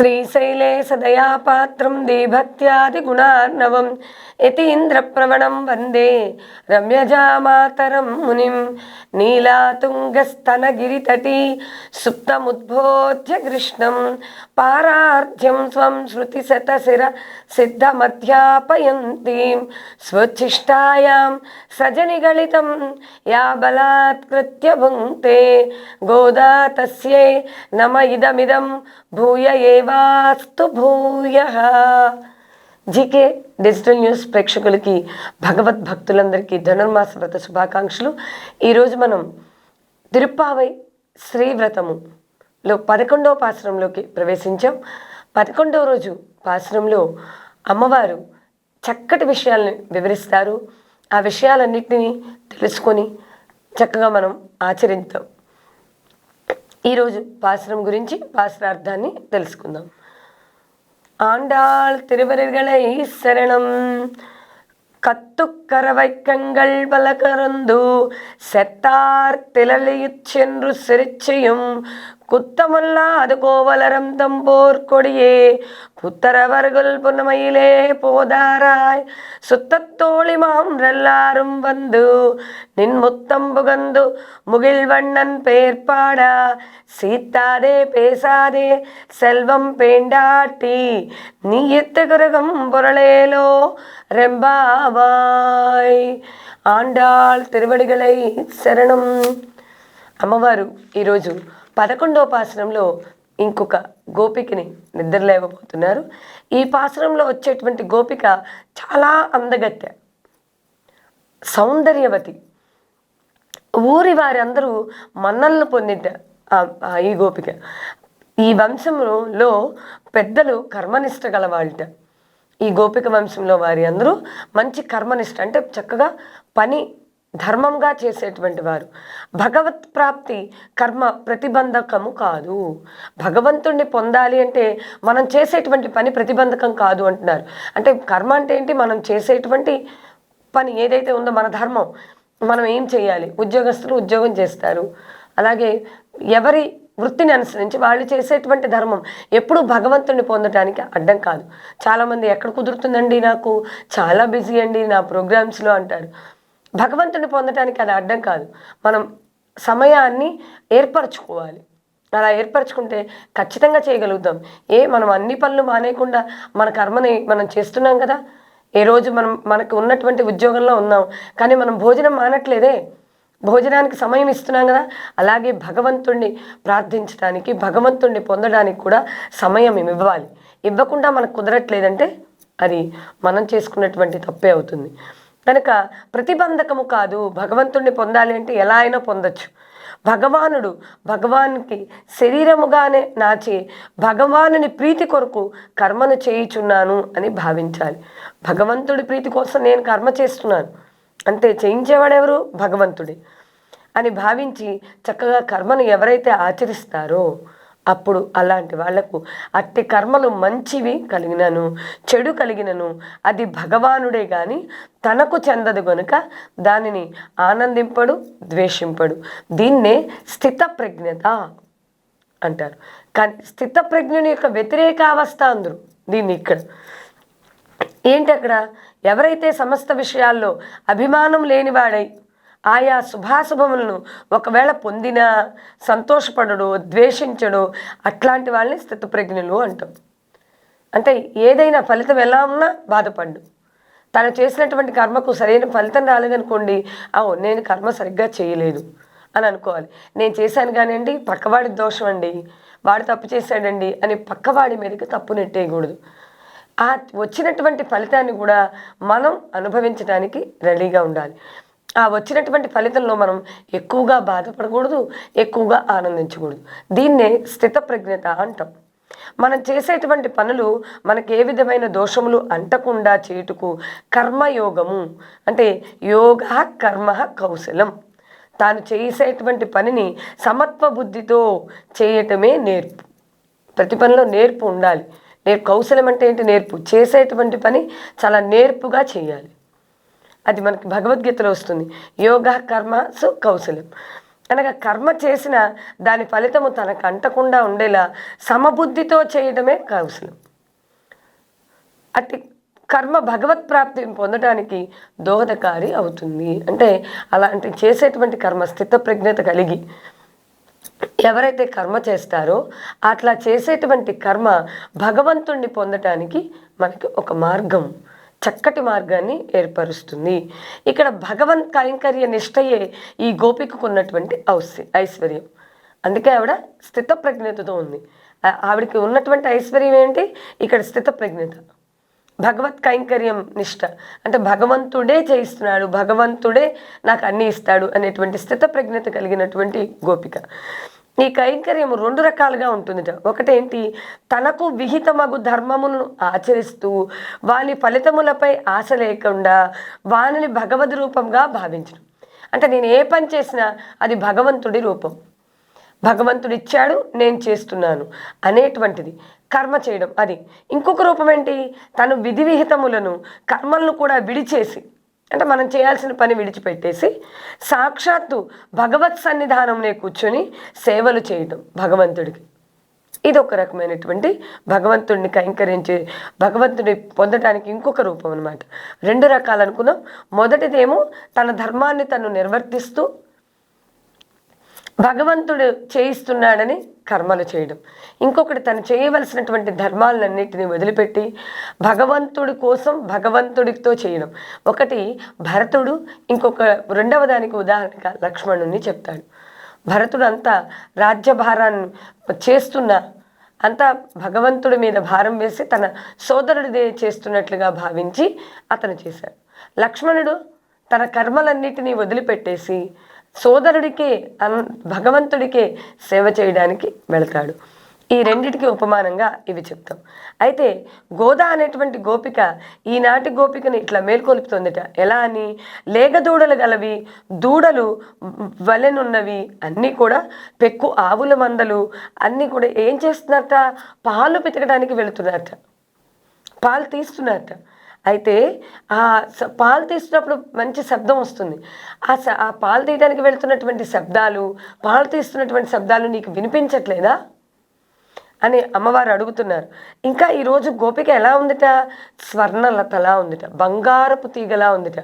శ్రీశైలే సదయాపాత్రం దేభక్త్యాదిగుణార్ణవం యతీంద్రప్రవణం వందే రమ్యజామాతరం మునిం నీలాతుంగస్తనగిరితటీ సుప్తముద్బోధ్య కృష్ణం పారార్ధ్యం స్వం శృతిశతశిర సిద్ధమధ్యాపయంతీం స్వచ్ఛిష్టాయాం సజనిగళితం యా బలాత్కృత్య భుంక్తే గోదా తస్యై నమ ఇదమిదం భూయ ఏవాస్తు భూయ. జీకే డిజిటల్ న్యూస్ ప్రేక్షకులకి భగవద్భక్తులందరికీ ధనుర్మాస వ్రత శుభాకాంక్షలు. ఈరోజు మనం తిరుప్పావై శ్రీవ్రతములో పదకొండవ పాశ్రంలోకి ప్రవేశించాం. పదకొండవ రోజు పాశ్రంలో అమ్మవారు చక్కటి విషయాలను వివరిస్తారు. ఆ విషయాలన్నింటినీ తెలుసుకొని చక్కగా మనం ఆచరిద్దాం ఈరోజు పాశ్రం గురించి పాశ్రార్థాన్ని తెలుసుకుందాం ஆண்டாள் திருவருகளை சரணம் கத்துக்கரவைக்கங்கள் பல கறந்து செத்தார் திளலியுச் சென்று சிரிச்சையும் குத்தமல்லாது கோவலரம் தம்போர் கொடியே புத்தரவர்கள் புன்னமையிலே போதாராய் சுத்தத்தோழிமாம் எல்லாரும் வந்து நின் முத்தம் புகந்து முகில்வண்ணன் பேர் பாடா சீத்தாதே பேசாதே செல்வம் பேண்டாட்டி நீ எத்துகிரகம் பொருளேலோ ரெம்பாவாய் ఆండాళ్ తిరువడిగలై శరణం అమ్మవారు ఈరోజు పదకొండవ పాసనంలో ఇంకొక గోపికని నిద్రలేవబోతున్నారు ఈ పాసనంలో వచ్చేటువంటి గోపిక చాలా అందగత్తె. సౌందర్యవతి. ఊరి వారందరూ మన్నలను పొందిట ఈ గోపిక. ఈ వంశంలో పెద్దలు కర్మనిష్ట గలవాళ్ళట. ఈ గోపిక వంశంలో వారి అందరూ మంచి కర్మనిష్ట అంటే చక్కగా పని ధర్మంగా చేసేటువంటి వారు. భగవత్ ప్రాప్తి కర్మ ప్రతిబంధకము కాదు. భగవంతుణ్ణి పొందాలి అంటే మనం చేసేటువంటి పని ప్రతిబంధకం కాదు అంటున్నారు. అంటే కర్మ అంటే ఏంటి? మనం చేసేటువంటి పని ఏదైతే ఉందో మన ధర్మం. మనం ఏం చేయాలి? ఉద్యోగస్తులు ఉద్యోగం చేస్తారు. అలాగే ఎవరి వృత్తిని అనుసరించి వాళ్ళు చేసేటువంటి ధర్మం ఎప్పుడూ భగవంతుని పొందడానికి అడ్డం కాదు. చాలామంది ఎక్కడ కుదురుతుందండి నాకు? చాలా బిజీ అండి నా ప్రోగ్రామ్స్లో అంటారు. భగవంతుని పొందడానికి అది అడ్డం కాదు. మనం సమయాన్ని ఏర్పరచుకోవాలి. అలా ఏర్పరచుకుంటే ఖచ్చితంగా చేయగలుగుతాం. ఏ మనం అన్ని పనులు మానేయకుండా మన కర్మని మనం చేస్తున్నాం కదా? ఏ రోజు మనం మనకు ఉన్నటువంటి ఉద్యోగంలో ఉన్నాం. కానీ మనం భోజనం మానట్లేదే. భోజనానికి సమయం ఇస్తున్నాం కదా? అలాగే భగవంతుణ్ణి ప్రార్థించడానికి భగవంతుణ్ణి పొందడానికి కూడా సమయం ఇవ్వాలి? ఇవ్వకుండా మనకు కుదరట్లేదంటే అది మనం చేసుకున్నటువంటి తప్పే అవుతుంది. కనుక ప్రతిబంధకము కాదు భగవంతుణ్ణి పొందాలి అంటే ఎలా అయినా పొందొచ్చు. భగవానుడు భగవానికి శరీరముగానే నాచి భగవానుని ప్రీతి కొరకు కర్మను చేయుచున్నాను అని భావించాలి. భగవంతుడి ప్రీతి కోసం నేను కర్మ చేస్తున్నాను. అంతే చేయించేవాడెవరు? భగవంతుడే. అని భావించి చక్కగా కర్మను ఎవరైతే ఆచరిస్తారో అప్పుడు అలాంటి వాళ్ళకు అట్టి కర్మలు మంచివి కలిగినను చెడు కలిగినను. అది భగవానుడే గాని తనకు చెందదు గనుక దానిని ఆనందింపడు ద్వేషింపడు. దీన్నే స్థిత ప్రజ్ఞత అంటారు. కానీ స్థిత ప్రజ్ఞని యొక్క వ్యతిరేక అవస్థ అందరు దీన్ని ఇక్కడ. ఏంటి అక్కడ? ఎవరైతే సమస్త విషయాల్లో అభిమానం లేనివాడై ఆయా శుభాశుభములను ఒకవేళ పొందినా సంతోషపడడు ద్వేషించడు అట్లాంటి వాళ్ళని స్థితప్రజ్ఞులు అంటాం. అంటే ఏదైనా ఫలితం ఎలా ఉన్నా బాధపడ్డు. తను చేసినటువంటి కర్మకు సరైన ఫలితం రాలేదనుకోండి అవు నేను కర్మ సరిగ్గా చేయలేదు అని అనుకోవాలి. నేను చేశాను కానివ్వండి పక్కవాడి దోషం అండి వాడు తప్పు చేశాడండి అని పక్కవాడి మీదకి తప్పు నెట్టేయకూడదు. ఆ వచ్చినటువంటి ఫలితాన్ని కూడా మనం అనుభవించడానికి రెడీగా ఉండాలి. ఆ వచ్చినటువంటి ఫలితంలో మనం ఎక్కువగా బాధపడకూడదు ఎక్కువగా ఆనందించకూడదు. దీన్నే స్థితప్రజ్ఞత అంటాం. మనం చేసేటువంటి పనులు మనకు ఏ విధమైన దోషములు అంటకుండా చేయుటకు కర్మయోగము అంటే యోగ కర్మ కౌశలం. తాను చేసేటువంటి పనిని సమత్వ బుద్ధితో చేయటమే నేర్పు. ప్రతి పనిలో నేర్పు ఉండాలి. నేర్పు కౌశలం అంటే ఏంటి? నేర్పు. చేసేటువంటి పని చాలా నేర్పుగా చేయాలి. అది మనకి భగవద్గీతలో వస్తుంది. యోగ కర్మ సు కౌశలం అనగా కర్మ చేసిన దాని ఫలితము తనకు అంటకుండా ఉండేలా సమబుద్ధితో చేయడమే కౌశలం. అట్టి కర్మ భగవత్ ప్రాప్తిని పొందడానికి దోహదకారి అవుతుంది. అంటే అలాంటి చేసేటువంటి కర్మ స్థిత ప్రజ్ఞత కలిగి ఎవరైతే కర్మ చేస్తారో అట్లా చేసేటువంటి కర్మ భగవంతుణ్ణి పొందటానికి మనకి ఒక మార్గం. చక్కటి మార్గాన్ని ఏర్పరుస్తుంది. ఇక్కడ భగవంత్ కైంకర్య నిష్టయే ఈ గోపికకు ఉన్నటువంటి ఔసి ఐశ్వర్యం. అందుకే ఆవిడ స్థిత ప్రజ్ఞతతో ఉంది ఆవిడకి ఉన్నటువంటి ఐశ్వర్యం ఏంటి? ఇక్కడ స్థిత ప్రజ్ఞత భగవత్ కైంకర్యం నిష్ట. అంటే భగవంతుడే చేయిస్తున్నాడు భగవంతుడే నాకు అన్ని ఇస్తాడు అనేటువంటి స్థిత ప్రజ్ఞత కలిగినటువంటి గోపిక. ఈ కైంకర్యము రెండు రకాలుగా ఉంటుందిట. ఒకటేంటి? తనకు విహితమగు ధర్మమును ఆచరిస్తూ వాని ఫలితములపై ఆశ లేకుండా వానిని భగవద్ రూపంగా భావించడం అంటే నేను ఏ పని చేసినా అది భగవంతుడి రూపం. భగవంతుడు ఇచ్చాడు నేను చేస్తున్నాను అనేటువంటిది. కర్మ చేయడం అది. ఇంకొక రూపం ఏంటి? తను విధి విహితములను కర్మలను కూడా విడిచేసి అంటే మనం చేయాల్సిన పని విడిచిపెట్టేసి సాక్షాత్తు భగవత్ సన్నిధానంలో కూర్చొని సేవలు చేయడం భగవంతుడికి. ఇది ఒక రకమైనటువంటి భగవంతుడిని కైంకరించి భగవంతుడి పొందటానికి ఇంకొక రూపం అనమాట రెండు రకాలు అనుకున్నాం మొదటిదేమో తన ధర్మాన్ని తను నిర్వర్తిస్తూ భగవంతుడు చేయిస్తున్నాడని కర్మలు చేయడం. ఇంకొకటి తను చేయవలసినటువంటి ధర్మాలన్నింటినీ వదిలిపెట్టి భగవంతుడి కోసం భగవంతుడితో చేయడం. ఒకటి భరతుడు ఇంకొక రెండవ దానికి ఉదాహరణగా లక్ష్మణుని చెప్తాడు. భరతుడు అంతా రాజ్యభారాన్ని చేస్తున్న అంతా భగవంతుడి మీద భారం వేసి తన సోదరుడిదే చేస్తున్నట్లుగా భావించి అతను చేశాడు. లక్ష్మణుడు తన కర్మలన్నిటినీ వదిలిపెట్టేసి సోదరుడికే అన్ భగవంతుడికే సేవ చేయడానికి వెళతాడు. ఈ రెండిటికి ఉపమానంగా ఇవి చెప్తాం. అయితే గోదా అనేటువంటి గోపిక ఈనాటి గోపికని ఇట్లా మేల్కొల్పుతుందిట. ఎలా అని? లేగదూడలు గలవి దూడలు వలెనున్నవి అన్నీ కూడా పెక్కు ఆవుల మందలు అన్నీ కూడా ఏం చేస్తున్నారట? పాలు పితకడానికి వెళుతున్నారట. పాలు తీస్తున్నారట. అయితే ఆ పాలు తీస్తున్నప్పుడు మంచి శబ్దం వస్తుంది. ఆ స ఆ పాలు తీయడానికి వెళ్తున్నటువంటి శబ్దాలు పాలు తీస్తున్నటువంటి శబ్దాలు నీకు వినిపించట్లేదా? అని అమ్మవారు అడుగుతున్నారు. ఇంకా ఈరోజు గోపిక ఎలా ఉందిట? స్వర్ణలతలా ఉందిట బంగారపు తీగలా ఉందిట.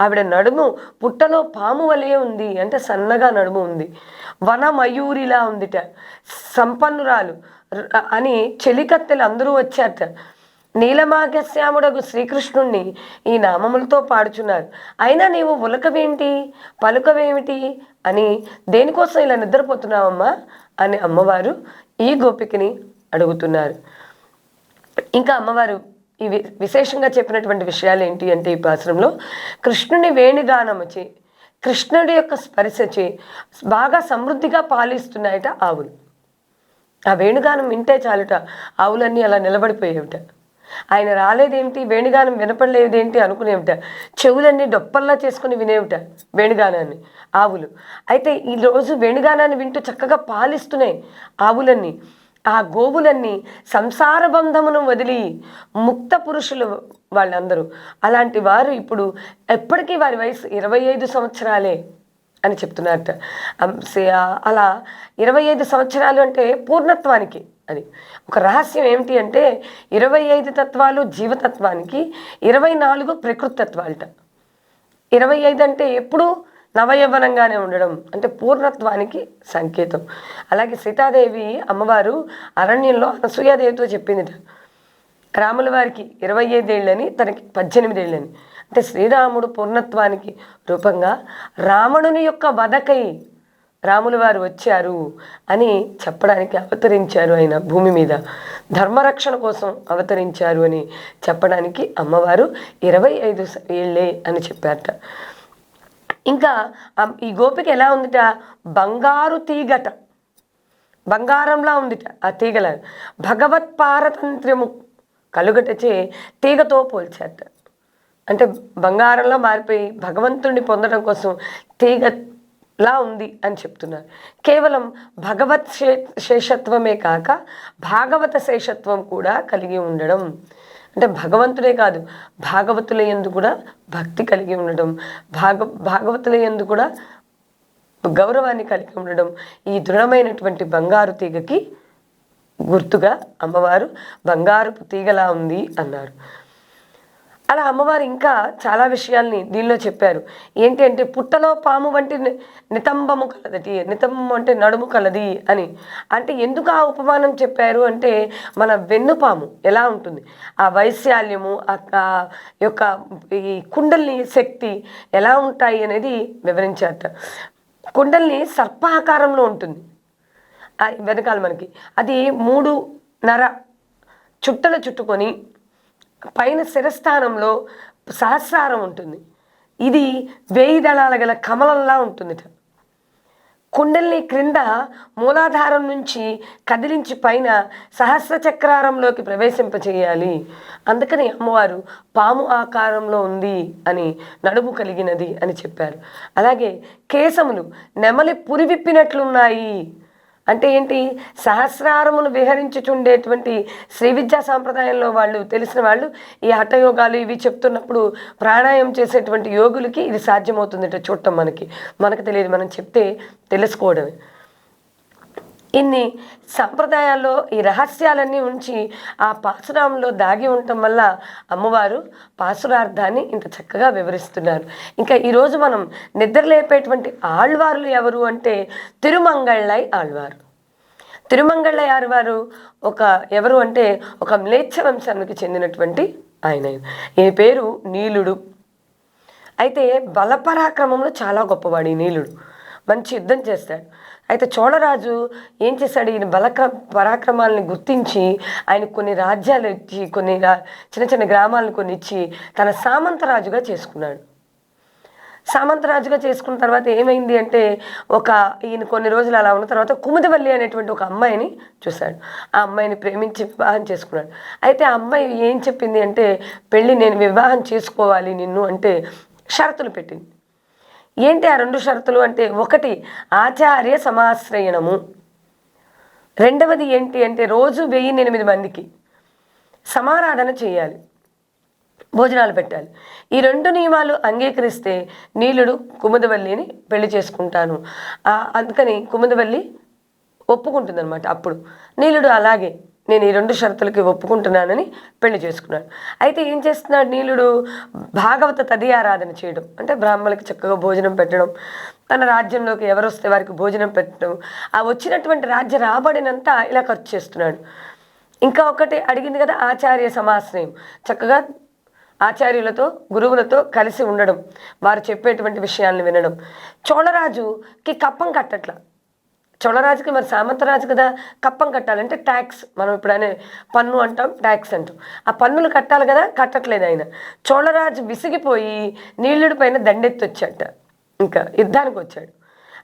ఆవిడ నడుము పుట్టలో పాము వలె ఉంది అంటే సన్నగా నడుము ఉంది. వన మయూరిలా ఉందిట. సంపన్నురాలు అని చెలికత్తెలు అందరూ వచ్చారట. నీలమాగశ్యాముడగు శ్రీకృష్ణుణ్ణి ఈ నామములతో పాడుచున్నారు అయినా నీవు ఉలకవేంటి? పలుకవేమిటి? అని దేనికోసం ఇలా నిద్రపోతున్నావమ్మా? అని అమ్మవారు ఈ గోపికని అడుగుతున్నారు. ఇంకా అమ్మవారు ఈ వి- విశేషంగా చెప్పినటువంటి విషయాలు ఏంటి అంటే ఈ పాశ్రంలో కృష్ణుని వేణుగానం వచ్చి కృష్ణుడి యొక్క స్పర్శచి బాగా సమృద్ధిగా పాలిస్తున్నాయట ఆవులు. ఆ వేణుగానం వింటే చాలుట ఆవులన్నీ అలా నిలబడిపోయేవిట. ఆయన రాలేదేంటి? వేణుగానం వినపడలేదేంటి అనుకునేవిట. చెవులన్నీ డొప్పల్లా చేసుకుని వినేవిట వేణుగానాన్ని ఆవులు. అయితే ఈ రోజు వేణుగానాన్ని వింటూ చక్కగా పాలిస్తున్నాయి ఆవులన్నీ. ఆ గోవులన్నీ సంసార బంధమును వదిలి ముక్త పురుషులు వాళ్ళందరూ. అలాంటి వారు ఇప్పుడు ఎప్పటికీ వారి వయసు ఇరవై ఐదు సంవత్సరాలే అని చెప్తున్నారట. అలా ఇరవై ఐదు సంవత్సరాలు అంటే పూర్ణత్వానికి. అది. ఒక రహస్యం ఏమిటి అంటే ఇరవై ఐదు తత్వాలు జీవతత్వానికి ఇరవై నాలుగు ప్రకృతి తత్వాలట ఇరవై ఐదు అంటే ఎప్పుడూ నవయవనంగానే ఉండడం అంటే పూర్ణత్వానికి సంకేతం. అలాగే సీతాదేవి అమ్మవారు అరణ్యంలో అనసూయాదేవితో చెప్పిందిట. రాముల వారికి ఇరవై ఐదేళ్ళని తనకి పద్దెనిమిదేళ్ళని. అంటే శ్రీరాముడు పూర్ణత్వానికి రూపంగా రావణుని యొక్క వధకై రాముల వారు వచ్చారు అని చెప్పడానికి అవతరించారు ఆయన భూమి మీద. ధర్మరక్షణ కోసం అవతరించారు అని చెప్పడానికి అమ్మవారు ఇరవై ఐదు స- ఏళ్ళే అని చెప్పారట. ఇంకా ఈ గోపిక ఎలా ఉందిట? బంగారు తీగట. బంగారంలా ఉందిట ఆ తీగల. భగవత్ పారతంత్ర్యము కలుగటచే తీగతో పోల్చారట. అంటే బంగారంలో మారిపోయి భగవంతుడిని పొందడం కోసం తీగ లా ఉంది అని చెప్తున్నారు. కేవలం భగవత్ శే శేషత్వమే కాక భాగవత శేషత్వం కూడా కలిగి ఉండడం. అంటే భగవంతుడే కాదు భాగవతుల ఎందు కూడా భక్తి కలిగి ఉండడం. భాగ భాగవతుల ఎందు కూడా గౌరవాన్ని కలిగి ఉండడం. ఈ దృఢమైనటువంటి బంగారు తీగకి గుర్తుగా అమ్మవారు బంగారు తీగలా ఉంది అన్నారు. అలా అమ్మవారు ఇంకా చాలా విషయాల్ని దీనిలో చెప్పారు. ఏంటి అంటే పుట్టలో పాము వంటి నితంబము కలదటి నితంబము అంటే నడుము కలది అని. అంటే ఎందుకు ఆ ఉపమానం చెప్పారు అంటే మన వెన్నుపాము ఎలా ఉంటుంది? ఆ వైశాల్యము ఆ యొక్క ఈ కుండల్ని శక్తి ఎలా ఉంటాయి అనేది వివరించారట. కుండల్ని సర్పాకారంలో ఉంటుంది. వెనకాల మనకి. అది మూడు నర చుట్టలు చుట్టుకొని పైన శిరస్థానంలో సహస్రారం ఉంటుంది. ఇది వేయి దళాల గల కమలంలా ఉంటుందిట. కుండల్ని క్రింద మూలాధారం నుంచి కదిలించి పైన సహస్ర చక్రారంలోకి ప్రవేశింపచేయాలి. అందుకని అమ్మవారు పాము ఆకారంలో ఉంది అని నడుము కలిగినది అని చెప్పారు. అలాగే కేశములు నెమలి పురివిప్పినట్లున్నాయి అంటే ఏంటి? సహస్రారమును విహరించుచుండేటువంటి శ్రీ విద్యా సాంప్రదాయంలో వాళ్ళు తెలిసిన వాళ్ళు ఈ హఠయోగాలు ఇవి చెప్తున్నప్పుడు ప్రాణాయం చేసేటువంటి యోగులకి ఇది సాధ్యమవుతుందట చూడటం మనకి. మనకు తెలియదు మనం చెప్తే తెలుసుకోవడమే. ఇన్ని సంప్రదాయాల్లో ఈ రహస్యాలన్నీ ఉంచి ఆ పాసురాంలో దాగి ఉండటం వల్ల అమ్మవారు పాసురార్థాన్ని ఇంత చక్కగా వివరిస్తున్నారు. ఇంకా ఈరోజు మనం నిద్రలేపేటువంటి ఆళ్వారులు ఎవరు అంటే తిరుమంగళ్ళై ఆళ్వారు. తిరుమంగళ్ళ ఆళ్వారు ఒక ఎవరు అంటే ఒక మ్లేచ్ఛ వంశానికి చెందినటువంటి ఆయన. ఈయన పేరు నీలుడు. అయితే బలపరాక్రమంలో చాలా గొప్పవాడు ఈ నీలుడు. మంచి యుద్ధం చేస్తాడు. అయితే చోళరాజు ఏం చేశాడు? ఈయన బలక్ర పరాక్రమాలను గుర్తించి ఆయన కొన్ని రాజ్యాలు ఇచ్చి కొన్ని రా- చిన్న చిన్న గ్రామాలను కొన్ని ఇచ్చి తన సామంతరాజుగా చేసుకున్నాడు. సామంతరాజుగా చేసుకున్న తర్వాత ఏమైంది అంటే ఒక ఈయన కొన్ని రోజులు అలా ఉన్న తర్వాత కుముదవల్లి అనేటువంటి ఒక అమ్మాయిని చూశాడు. ఆ అమ్మాయిని ప్రేమించి వివాహం చేసుకున్నాడు. అయితే ఆ అమ్మాయి ఏం చెప్పింది అంటే పెళ్ళి నేను వివాహం చేసుకోవాలి నిన్ను అంటే షరతులు పెట్టింది. ఏంటి ఆ రెండు షరతులు అంటే ఒకటి ఆచార్య సమాశ్రయణము. రెండవది ఏంటి అంటే రోజు వెయ్యి ఎనిమిది మందికి సమారాధన చేయాలి. భోజనాలు పెట్టాలి. ఈ రెండు నియమాలు అంగీకరిస్తే నీలుడు కుముదవల్లిని పెళ్ళి చేసుకుంటాను. అందుకని కుముదవల్లి ఒప్పుకుంటుందన్నమాట అప్పుడు. నీలుడు అలాగే నేను ఈ రెండు షరతులకి ఒప్పుకుంటున్నానని పెళ్ళి చేసుకున్నాడు. అయితే ఏం చేస్తున్నాడు నీలుడు? భాగవత తది ఆరాధన చేయడం. అంటే బ్రాహ్మణులకి చక్కగా భోజనం పెట్టడం తన రాజ్యంలోకి ఎవరు వస్తే వారికి భోజనం పెట్టడం ఆ వచ్చినటువంటి రాజ్య రాబడినంతా ఇలా ఖర్చు చేస్తున్నాడు. ఇంకా ఒకటి అడిగింది కదా ఆచార్య సమాశ్రయం. చక్కగా ఆచార్యులతో గురువులతో కలిసి ఉండడం వారు చెప్పేటువంటి విషయాలను వినడం. చోళరాజుకి కప్పం కట్టట్ల. చోళరాజుకి మరి సామంతరాజు కదా కప్పం కట్టాలంటే ట్యాక్స్ మనం ఇప్పుడనే పన్ను అంటాం ట్యాక్స్ అంటాం. ఆ పన్నులు కట్టాలి కదా కట్టట్లేదు ఆయన. చోళరాజు విసిగిపోయి నీళ్ళుడి పైన దండెత్తి వచ్చాట ఇంకా యుద్ధానికి వచ్చాడు.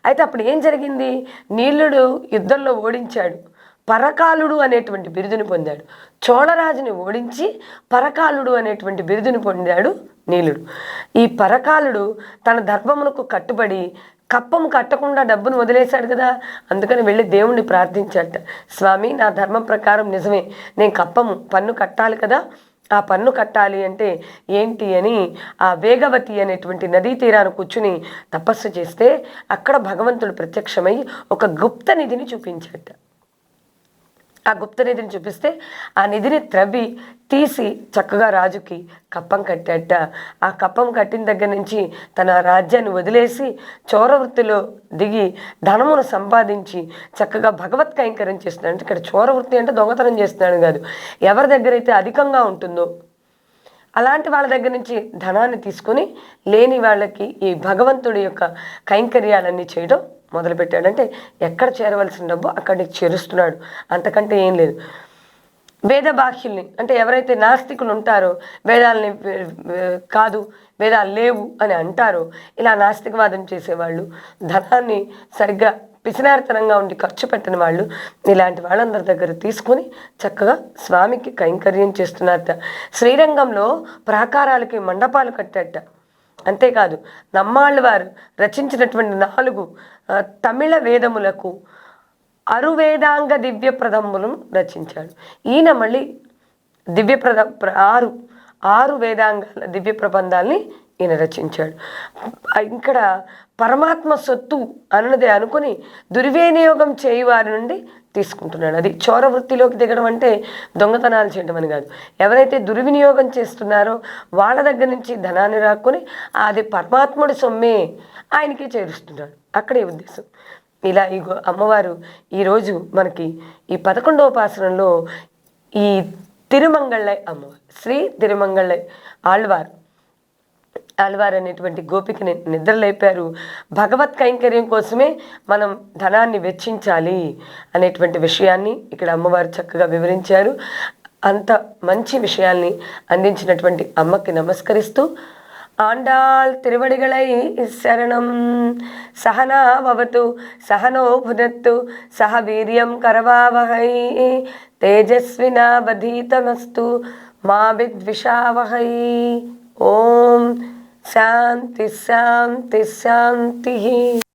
అయితే అప్పుడు ఏం జరిగింది? నీళ్ళుడు యుద్ధంలో ఓడించాడు. పరకాలుడు అనేటువంటి బిరుదుని పొందాడు. చోళరాజుని ఓడించి పరకాలుడు అనేటువంటి బిరుదుని పొందాడు నీలుడు ఈ పరకాలుడు తన ధర్మమునకు కట్టుబడి కప్పము కట్టకుండా డబ్బును వదిలేశాడు కదా. అందుకని వెళ్ళి దేవుణ్ణి ప్రార్థించాట. స్వామి నా ధర్మం ప్రకారం నిజమే. నేను కప్పము పన్ను కట్టాలి కదా. ఆ పన్ను కట్టాలి అంటే ఏంటి అని ఆ వేగవతి అనేటువంటి నదీ తీరాన కూర్చుని తపస్సు చేస్తే అక్కడ భగవంతుడు ప్రత్యక్షమై ఒక గుప్త నిధిని చూపించాట. ఆ గుప్త నిధిని చూపిస్తే ఆ నిధిని త్రవ్వి తీసి చక్కగా రాజుకి కప్పం కట్టేట. ఆ కప్పం కట్టిన దగ్గర నుంచి తన రాజ్యాన్ని వదిలేసి చోరవృత్తిలో దిగి ధనమును సంపాదించి చక్కగా భగవత్ కైంకర్యం చేస్తున్నాడు. అంటే ఇక్కడ చోర వృత్తి అంటే దొంగతనం చేస్తున్నాడు కాదు. ఎవరి దగ్గర అయితే అధికంగా ఉంటుందో అలాంటి వాళ్ళ దగ్గర నుంచి ధనాన్ని తీసుకొని లేని వాళ్ళకి ఈ భగవంతుడి యొక్క కైంకర్యాలన్నీ చేయడం మొదలుపెట్టాడంటే ఎక్కడ చేరవలసిన డబ్బు అక్కడికి చేరుస్తున్నాడు. అంతకంటే ఏం లేదు. వేద బాహ్యుల్ని అంటే ఎవరైతే నాస్తికులు ఉంటారో వేదాలని కాదు వేదాలు లేవు అని అంటారో ఇలా నాస్తికవాదం చేసేవాళ్ళు ధనాన్ని సరిగ్గా పిసినారితనంగా ఉండి ఖర్చు పెట్టిన వాళ్ళు ఇలాంటి వాళ్ళందరి దగ్గర తీసుకొని చక్కగా స్వామికి కైంకర్యం చేస్తున్నారట. శ్రీరంగంలో ప్రాకారాలకి మండపాలు కట్టారట. అంతేకాదు నమ్మాళ్ళు వారు రచించినటువంటి నాలుగు తమిళ వేదములకు అరువేదాంగ దివ్య ప్రదంబులను రచించాడు. ఈయన మళ్ళీ దివ్య ప్రద ఆరు ఆరు వేదాంగాల దివ్య ప్రబంధాల్ని ఈయన రచించాడు. ఇక్కడ పరమాత్మ సొత్తు అన్నది అనుకుని దుర్వినియోగం చేయువారి నుండి తీసుకుంటున్నాడు. అది చోర వృత్తిలోకి దిగడం అంటే దొంగతనాలు చేయడం అని కాదు. ఎవరైతే దుర్వినియోగం చేస్తున్నారో వాళ్ళ దగ్గర నుంచి ధనాన్ని రాక్కుని అది పరమాత్ముడి సొమ్మే ఆయనకి చేరుస్తున్నాడు. అక్కడే ఉద్దేశం. ఇలా ఈ గో- అమ్మవారు ఈరోజు మనకి ఈ పదకొండవ పాసనంలో ఈ తిరుమంగళ్ళై అమ్మవారు శ్రీ తిరుమంగళ్ళై ఆళ్వారు ఆళ్వారు అనేటువంటి గోపికని నిద్రలేపారు భగవత్ కైంకర్యం కోసమే మనం ధనాన్ని వెచ్చించాలి అనేటువంటి విషయాన్ని ఇక్కడ అమ్మవారు చక్కగా వివరించారు. అంత మంచి విషయాల్ని అందించినటువంటి అమ్మకి నమస్కరిస్తూ ఆండాల్ తిరువడిగళై శరణం సహనావతు సహనో భునత్తు సహ వీర్యం కరవావహై తేజస్వినావధీతమస్తు మా విద్విషావహై ఓం శాంతి శాంతి శాంతి